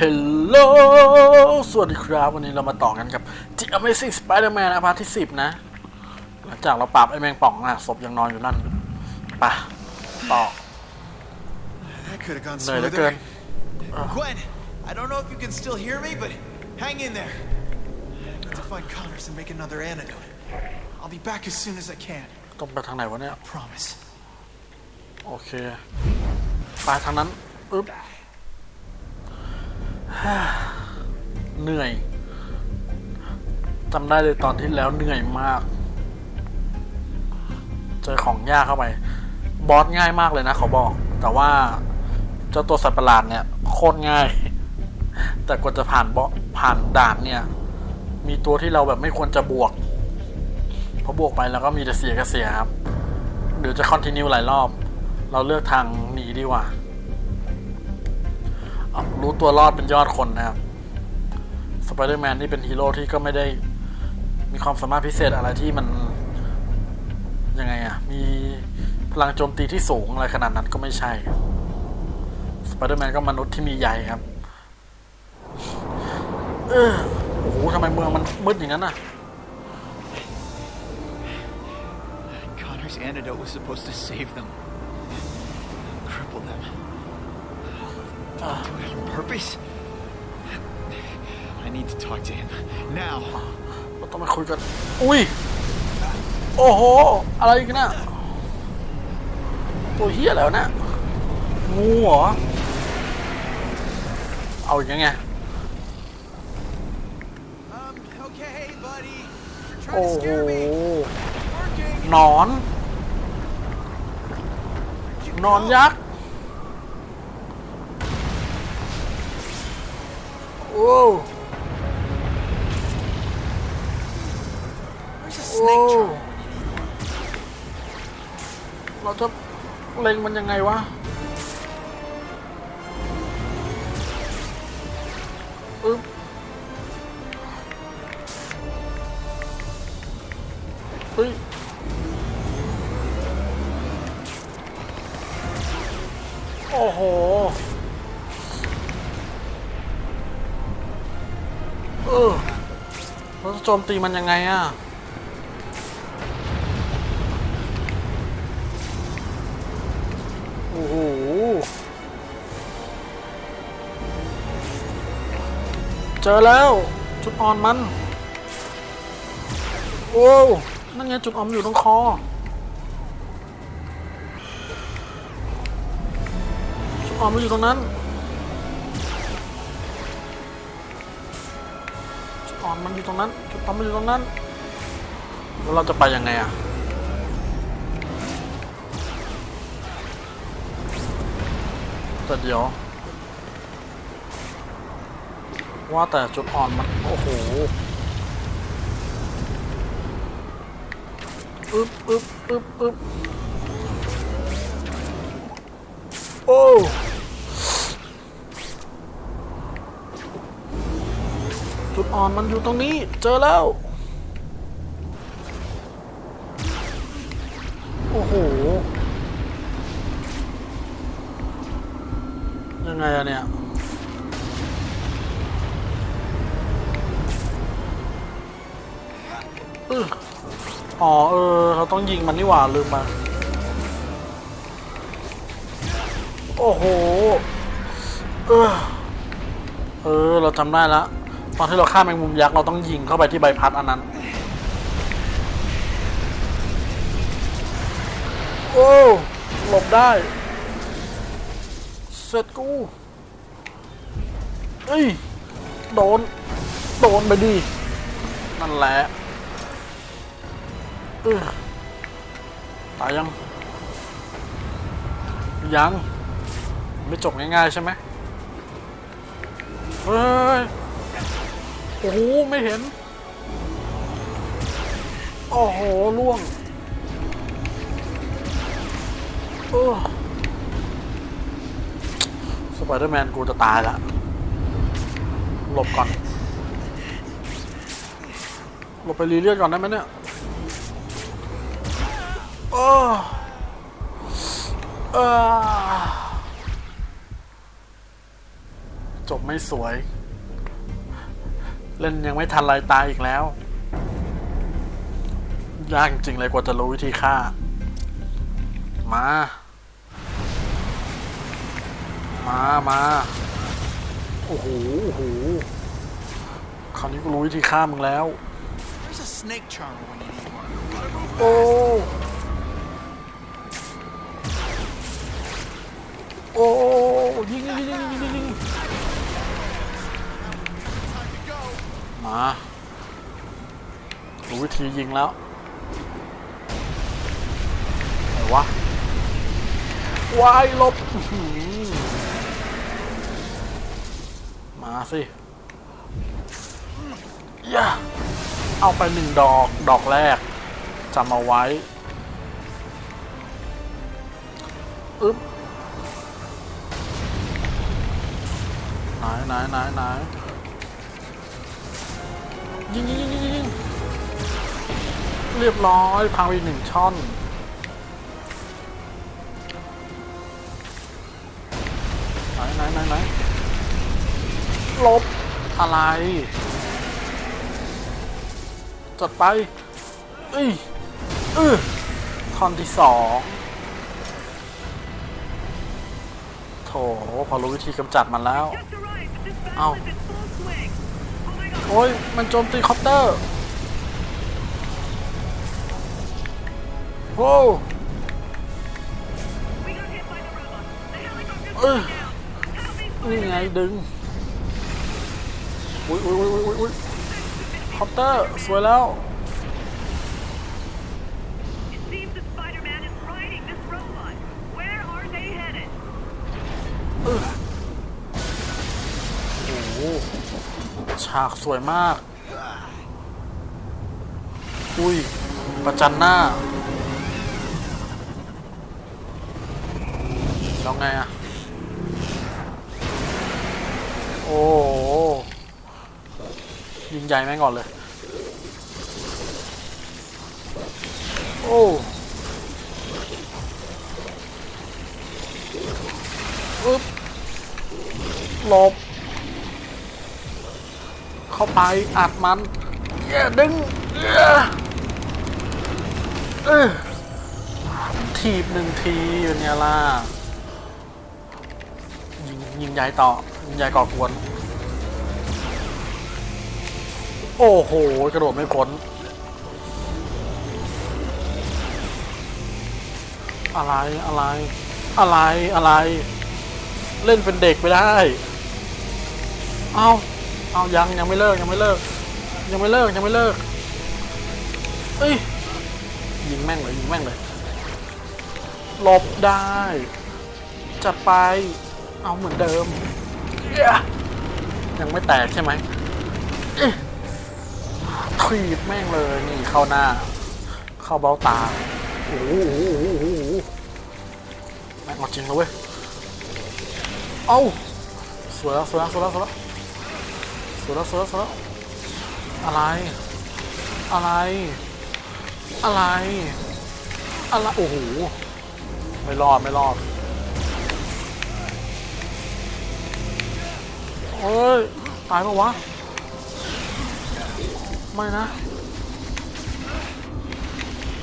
ฮลโหลสวัสดีครับ วันนี้เรามาต่อกันกับ The Amazing Spider-Man นะพาร์ทที่ 10 นะ หลังจากเราปราบไอ้แมงป่องนะศพยังนอนอยู่นั่นไปะต่อ That could have gone เหนื่อยเหลือเกิน smoother. Gwen, I don't know if you can still hear me, but hang in there. I need to find Connors and make another antidote. I'll be back as soon as I can. ต้องไปทางไหนวะเนี่ย Promise. โอเค ไปทางนั้นอึ๊บฮ่า เหนื่อยจำได้เลยตอนที่แล้วเหนื่อยมาก เจอของยากเข้าไป บอสง่ายมากเลยนะขอบอก แต่ว่าเจ้าตัวสัตว์ประหลาดเนี่ยโคตรง่าย แต่กว่าจะผ่านบอสผ่านด่านเนี่ย มีตัวที่เราแบบไม่ควรจะบวกพราะบวกไปแล้วก็มีแต่เสียกับเสียครับ เดี๋ยวจะคอนติเนียหลายรอบ เราเลือกทางหนีดีกว่า รู้ตัวรอดเป็นยอดคนนะครับสไปเดอร์แมนนี่เป็นฮีโร่ที่ก็ไม่ได้มีความสามารถพิเศษอะไรที่มัน ยังไงอะมีพลังโจมตีที่สูงอะไรขนาดนั้นก็ไม่ใช่สไปเดอร์แมนก็มนุษย์ที่มีใยครับเออโอ้โหทำไมเมืองมันมืดอย่างนั้นน่ะ Connor's antidote was supposed to save them. Cripple them. Do it on purpose? I need to talk to him. Now. เราต้องไปคุยกัน อุ้ย โอ้โห อะไรกันนะตัวเฮียแล้วะเนะงูเหรอ เอาอย่างไง Um, okay, buddy. You're โอ้ trying to โห scare me. Working. หนอนนอนยักษ์ โอ้ Where's a โอ้ snake charmer? เราจะเล็งมันยังไงวะอึ๊บเฮ้ย โอ้โห โจมตีมันยังไงอะโอ้โหเจอแล้ว จุดอ่อนมัน โอ้วนั่นไงจุดอ่อนมันอยู่ตรงคอจุดอ่อนมันอยู่ตรงนั้น มันอยู่ตรงนั้นจุดอ่อนมันอยู่ตรงนั้นแล้วเราจะไปยังไงอะแต่เดี๋ยวว่าแต่จุดอ่อนมันโอ้โหอึ๊บอึ๊บอึ๊บอึ๊บโอ้จุด อ่อนมันอยู่ตรงนี้ เจอแล้ว โอ้โห ยังไงอะเนี่ยอ๋อเออ เราต้องยิงมันนี่หว่าลืมมา โอ้โห เออ เออ เราจำได้แล้ว ตอนที่เราฆ่าแมงมุมยักษ์เราต้องยิงเข้าไปที่ใบพัดอันนั้น โอ้หลบได้ เสร็จกูเอ้ย โดน โดนไปดินั่นแหละเออตายยัง ยัง ไม่จบง่ายๆใช่ไหมเฮ้ย โอ้โหไม่เห็น โอ้โหล่วงเออสไปเดอร์แมนกูจะตายละหลบก่อน หลบไปรีเลือดก่อนได้ไหมเนี่ยโอ้เออจบไม่สวย เล่นยังไม่ทันไรตายอีกแล้ว ยากจริงๆเลยกว่าจะรู้วิธีฆ่า มา มามาโอ้โหโอ้โหคราวนี้กูรู้วิธีฆ่ามึงแล้ว There's a snake charmer when you need one. Gotta move โอ้โอ้ยิงยิงยิงยิงยิง มารู้วิธียิงแล้วไหนวะวายลบ มาสิย่าเอาไปหนึ่งดอกดอกแรกจำเอาไว้อึ๊บไหนไหนไหนไหน ยิงยิงยิงยิงเรียบร้อยพังไปหนึ่งช่อนไหนไหนไหนไหนลบอะไรจัดไปเอ้ยเออท่อนที่สองโถพอรู้วิธีกำจัดมันแล้ว Just arrived, but โอ้ย มันโจมตีคอปเตอร์โอ้นี่ไงดึง อุ้ยอุ้ยอุ้ยอุ้ยคอปเตอร์ สวยแล้วากสวยมาก อุ้ย ประจันหน้า แล้วไงอะโอ้ยิงใหญ่แม่งก่อนเลย โอ้อึ๊บหลบ เข้าไปอัดมันเย้ดึงเออทีบหนึ่งทีเป็นไงล่ะยิงยิงใหญ่ต่อยิงใหญ่ก่อกวน โอ้โห กระโดดไม่พ้นอะไรอะไร อะไรอะไร เล่นเป็นเด็กไปได้ เอา เอายังยังไม่เลิกยังไม่เลิก ยังไม่เลิกยังไม่เลิกเอ้ยยิงแม่งเลยยิงแม่งเลยหลบได้จัดไปเอาเหมือนเดิม ยังไม่แตกใช่ไหมถีบแม่งเลยนี่เข้าหน้า เข้าเบ้าตาโอ้โหแม่งเอาจริงเลยเว้ย เอ้าสวยแล้วสวยแล้วสวยแล้วสวยแล้ว วยแล้วสวยแล้วสวยแล้วอะไร อะไร อะไร อะไร โอ้โห ไม่รอด ไม่รอดเอ้ย ตายปะวะ ไม่นะ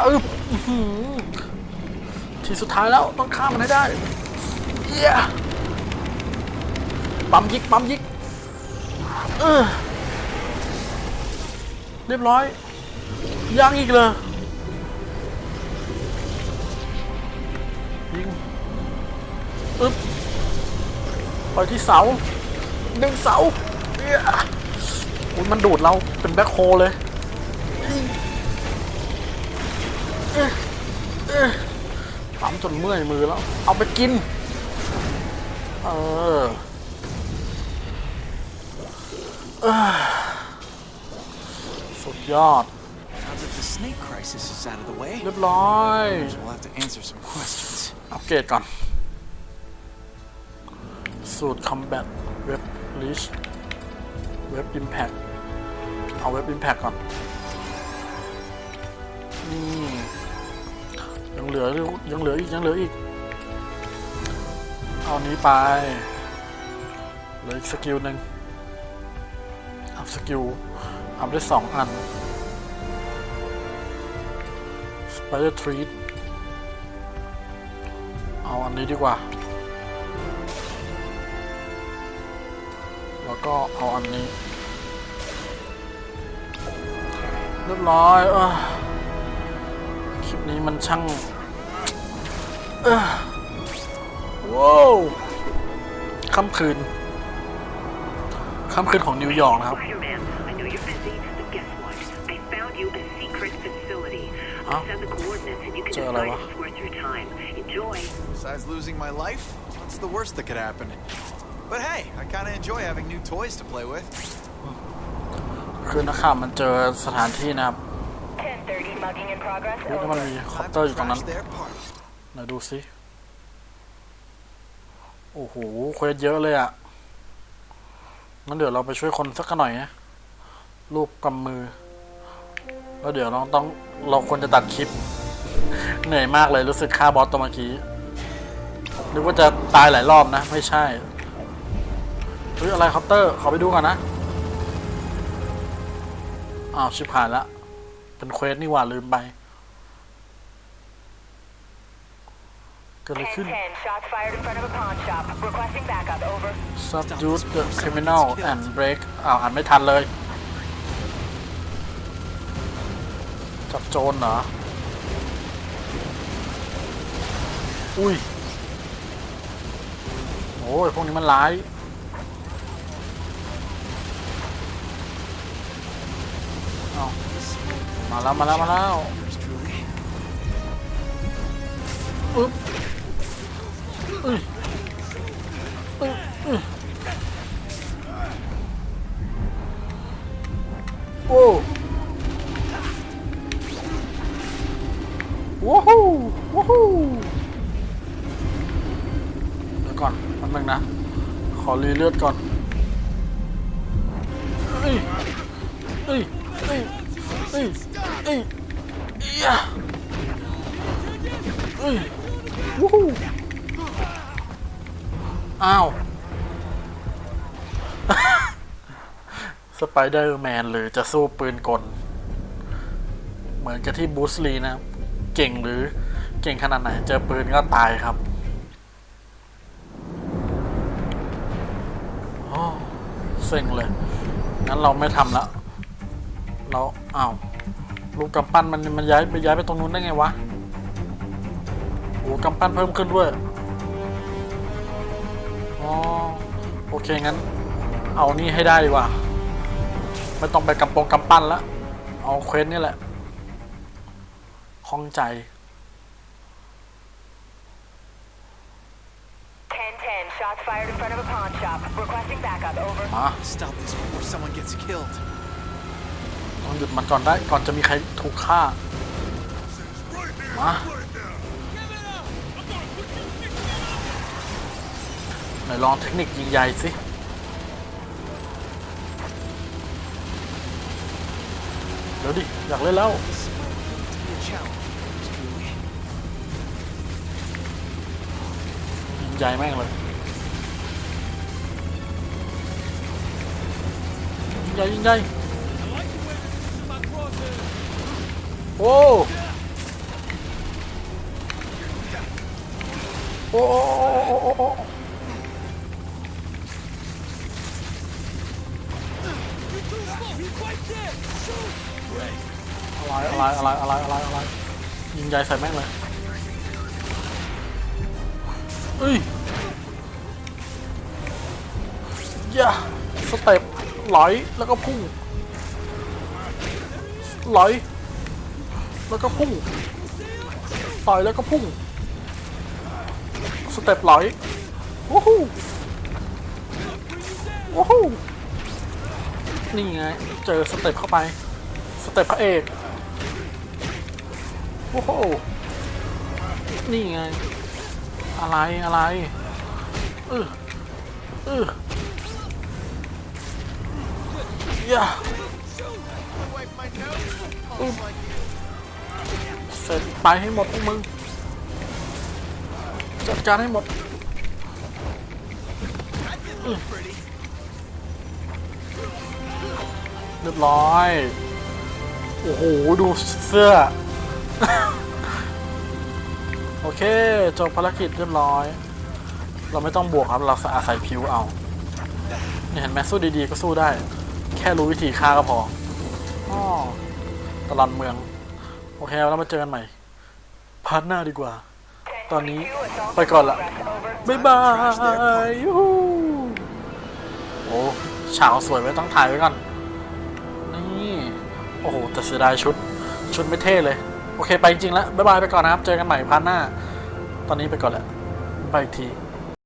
อึบอื้อหือทีสุดท้ายแล้วต้องฆ่ามันให้ได้ เย้ปั๊มยิกปั๊มยิก เออเรียบร้อย ยังอีกเลยยิงอึ๊บไปที่เสาดึงเสาเอ้ยอุ๊ยมันดูดเราเป็นแบ็คโฮเลยเอ๊ะเอ๊ะปั๊มจนเมื่อยมือแล้ว เอาไปกิน เออ สุดยอด Now that the snake crisis is out of the way, เรียบร้อย we'll have to answer some questions. อัปเกรดก่อน สูตร combat เว็บ reach เว็บ impact เอาเว็บ impact ก่อน นี่ ยังเหลืออยู่ยังเหลืออีก ยังเหลืออีก เอานี้ไปเหลืออีกสกิลหนึ่งอัพ สกิลอัพได้สองอัน Spider Treat เอาอันนี้ดีกว่า แล้วก็เอาอันนี้ เรียบร้อยอคลิปนี้มันช่างว้าวค่ำคืน ค่ำคืนของนิวยอร์กนะครับ Spider-Man, I know you're busy, but guess what? I found you a secret facility. Huh? I'll send the coordinates and you can Sure, decide Laura. if it's worth your time. Enjoy. Besides losing my life, what's the worst that could happen? But hey, I kind of enjoy having new toys to play with. คือนักข่าวมันเจอสถานที่นะครับ1030 mugging in progress. เฮ้ยแล้วมันมีคอป Time เตอร์ to อยู่ตรงนั้น crash their party. ไหนดูสิโอ้โหเควสเยอะเลยอะ่ะ งั้นเดี๋ยวเราไปช่วยคนสักหน่อยนะรูปกำมือ แล้วเดี๋ยวเราต้องเราควรจะตัดคลิป เหนื่อยมากเลยรู้สึกฆ่าบอสตัวเมื่อกี้นึกว่าจะตายหลายรอบนะ ไม่ใช่เฮ้ยอะไรคอปเตอร์ขอไปดูก่อนนะอ้าวชิบหายละเป็นเควสนี่หว่าลืมไป เกิดอะไรขึ้น 1010, shots fired in front of a pawn shop. Requesting backup, over. subdue the criminal and break อ้าวอ่านไม่ทันเลย จับโจรเหรอ อุ้ย โอ้ย พวกนี้มันร้ายเอามาแล้ว มาแล้ว มาแล้ว Yours truly. อึ๊บอึ๊ยอึ๊ยอึ๊ย โอ้ว้าวว้าวเดี๋ยวก่อนแป๊บนึงนะ ขอรีเลือดก่อนเอ้ยเอ้ยเอ้ยเอ้ยเอ้ยเอ้ยเอ้ยวู้ฮู้ อ้าว สไปเดอร์แมนหรือจะสู้ปืนกล เหมือนกับที่บูสลีนะ เก่งหรือเก่งขนาดไหน เจอปืนก็ตายครับโอ้เซ็งเลย งั้นเราไม่ทำละ เราอ้าวลูกกำปั้นมันมันย้ายไปย้ายไปตรงนู้นได้ไงวะ โอ้กำปั้นเพิ่มขึ้นด้วย อ๋อโอเคงั้น เอานี่ให้ได้ดีกว่า ไม่ต้องไปกำปงกำปั้นละเอาเควสนี่แหละคล่องใจ 1010, shots fired in front of a pawn shop. Requesting backup, over. มา Stop this before someone gets killed. ต้องหยุดมันก่อนได้ก่อนจะมีใครถูกฆ่ามา ไหนลองเทคนิคยิงใหญ่สิเดี๋ยวดิ อยากเล่นแล้ว ยิงใหญ่แม่งเลย ยิงใหญ่ยิงใหญ่โอ้โอ้โอ้โอ้โอ้ อะไรอะไรอะไรอะไรอะไรอะไรยิงใหญ่ใส่แม่งเลยเอ้ยอย่าสเต็ปไหลแล้วก็พุ่งไหลแล้วก็พุ่งต่อยแล้วก็พุ่งสเต็ปไหลวู้ฮู้วู้ฮู้นี่ไง เจอสเต็ปเข้าไป สเต็ปพระเอก โอ้โห นี่ไง อะไรอะไรเออเออย่าเสร็จไปให้หมดพวกมึง จัดการให้หมดเรียบร้อย โอ้โห ดูเสื้อ โอเค จบภารกิจเรียบร้อย เราไม่ต้องบวกครับ เราอาศัยผิวเอา เนี่ยเห็นไหมสู้ดีๆ ก็สู้ได้ แค่รู้วิธีฆ่าก็พออ้อตลอดเมือง โอเคแล้วมาเจอกันใหม่ พาร์ทหน้าดีกว่า ตอนนี้ไปก่อนละ บ๊ายบายยูฮูโอ้ฉากสวยไว้ต้องถ่ายไว้ก่อน นี่ โอ้โหแต่เสียดายชุด ชุดไม่เท่เลย โอเค ไปจริงๆแล้ว บ๊ายบายไปก่อนนะครับ เจอกันใหม่พาร์ทหน้า ตอนนี้ไปก่อนแหละไปอีกที